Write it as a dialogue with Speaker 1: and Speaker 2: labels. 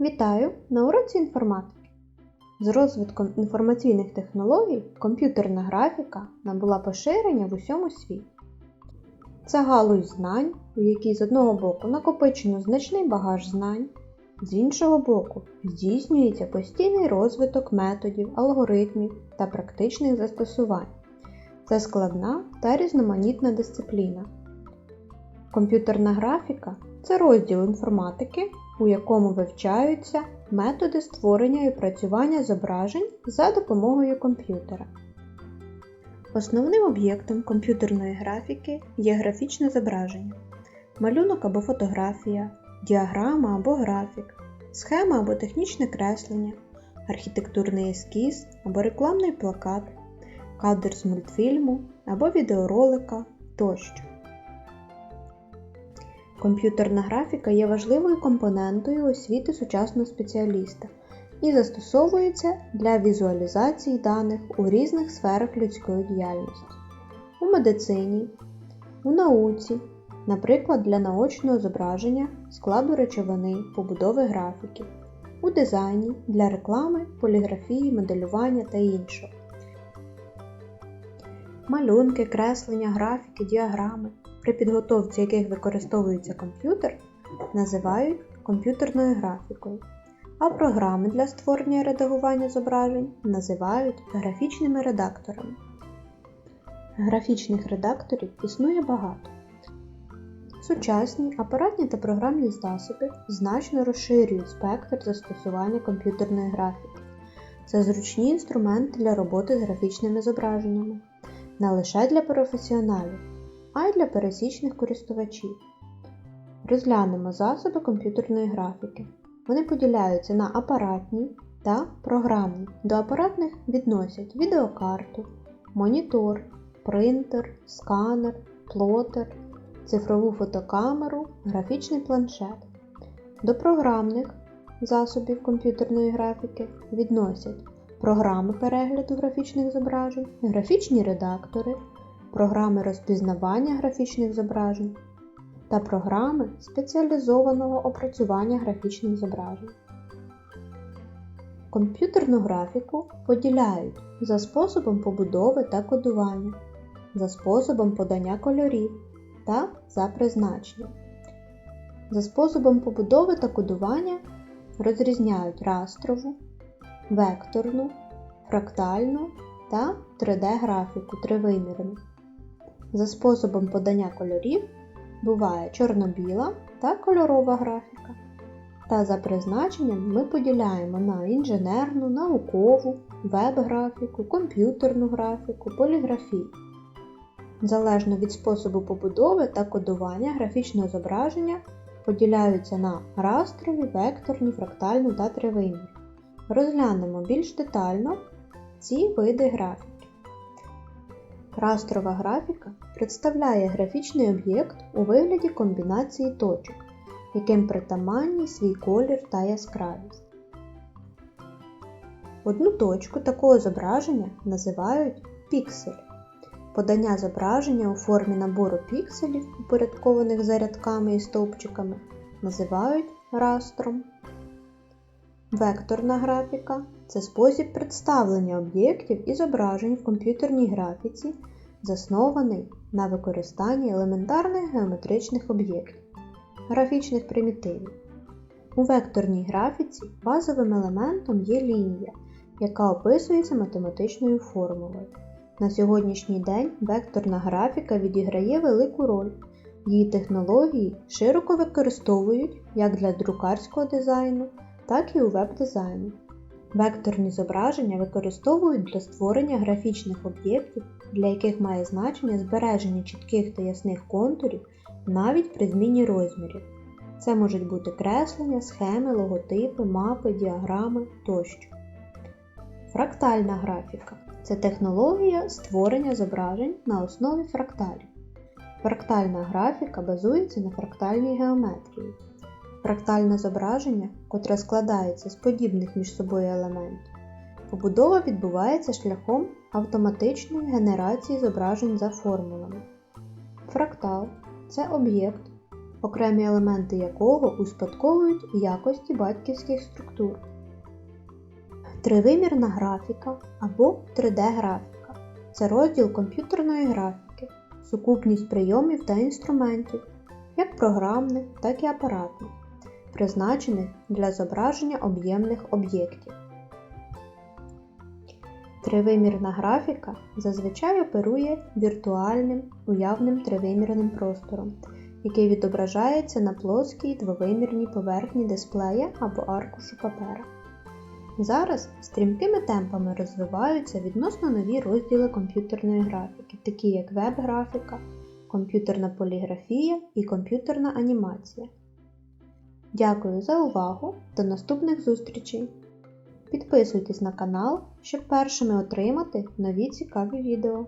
Speaker 1: Вітаю на уроці інформатики. З розвитком інформаційних технологій комп'ютерна графіка набула поширення в усьому світі. Це галузь знань, у якій з одного боку накопичено значний багаж знань, з іншого боку здійснюється постійний розвиток методів, алгоритмів та практичних застосувань. Це складна та різноманітна дисципліна. Комп'ютерна графіка це розділ інформатики, у якому вивчаються методи створення і опрацювання зображень за допомогою комп'ютера. Основним об'єктом комп'ютерної графіки є графічне зображення, малюнок або фотографія, діаграма або графік, схема або технічне креслення, архітектурний ескіз або рекламний плакат, кадр з мультфільму або відеоролика тощо. Комп'ютерна графіка є важливою компонентою освіти сучасного спеціаліста і застосовується для візуалізації даних у різних сферах людської діяльності, у медицині, у науці, наприклад, для наочного зображення складу речовини, побудови графіків, у дизайні для реклами, поліграфії, моделювання та іншого. Малюнки, креслення, графіки, діаграми при підготовці яких використовується комп'ютер, називають комп'ютерною графікою, а програми для створення і редагування зображень називають графічними редакторами. Графічних редакторів існує багато. Сучасні апаратні та програмні засоби значно розширюють спектр застосування комп'ютерної графіки. Це зручні інструменти для роботи з графічними зображеннями, не лише для професіоналів, а й для пересічних користувачів. Розглянемо засоби комп'ютерної графіки. Вони поділяються на апаратні та програмні. До апаратних відносять відеокарту, монітор, принтер, сканер, плотер, цифрову фотокамеру, графічний планшет. До програмних засобів комп'ютерної графіки відносять програми перегляду графічних зображень, графічні редактори, програми розпізнавання графічних зображень та програми спеціалізованого опрацювання графічних зображень. Комп'ютерну графіку поділяють за способом побудови та кодування, за способом подання кольорів та за призначенням. За способом побудови та кодування розрізняють растрову, векторну, фрактальну та 3D-графіку тривимірну. За способом подання кольорів буває чорно-біла та кольорова графіка. Та за призначенням ми поділяємо на інженерну, наукову, веб-графіку, комп'ютерну графіку, поліграфію. Залежно від способу побудови та кодування графічного зображення поділяються на растрові, векторні, фрактальну та тривимір. Розглянемо більш детально ці види графіки. Растрова графіка представляє графічний об'єкт у вигляді комбінації точок, яким притаманні свій колір та яскравість. Одну точку такого зображення називають піксель. Подання зображення у формі набору пікселів, упорядкованих за рядками і стовпчиками, називають растром. Векторна графіка це спосіб представлення об'єктів і зображень в комп'ютерній графіці, заснований на використанні елементарних геометричних об'єктів, графічних примітивів. У векторній графіці базовим елементом є лінія, яка описується математичною формулою. На сьогоднішній день векторна графіка відіграє велику роль. Її технології широко використовують як для друкарського дизайну, так і у веб-дизайну. Векторні зображення використовують для створення графічних об'єктів, для яких має значення збереження чітких та ясних контурів навіть при зміні розмірів. Це можуть бути креслення, схеми, логотипи, мапи, діаграми тощо. Фрактальна графіка це технологія створення зображень на основі фракталів. Фрактальна графіка базується на фрактальній геометрії. Фрактальне зображення, котре складається з подібних між собою елементів. Побудова відбувається шляхом автоматичної генерації зображень за формулами. Фрактал це об'єкт, окремі елементи якого успадковують якості батьківських структур. Тривимірна графіка або 3D-графіка це розділ комп'ютерної графіки, сукупність прийомів та інструментів, як програмних, так і апаратних, призначених для зображення об'ємних об'єктів. Тривимірна графіка зазвичай оперує віртуальним уявним тривимірним простором, який відображається на плоскій двовимірній поверхні дисплея або аркушу папера. Зараз стрімкими темпами розвиваються відносно нові розділи комп'ютерної графіки, такі як веб-графіка, комп'ютерна поліграфія і комп'ютерна анімація. Дякую за увагу! До наступних зустрічей! Підписуйтесь на канал, щоб першими отримати нові цікаві відео.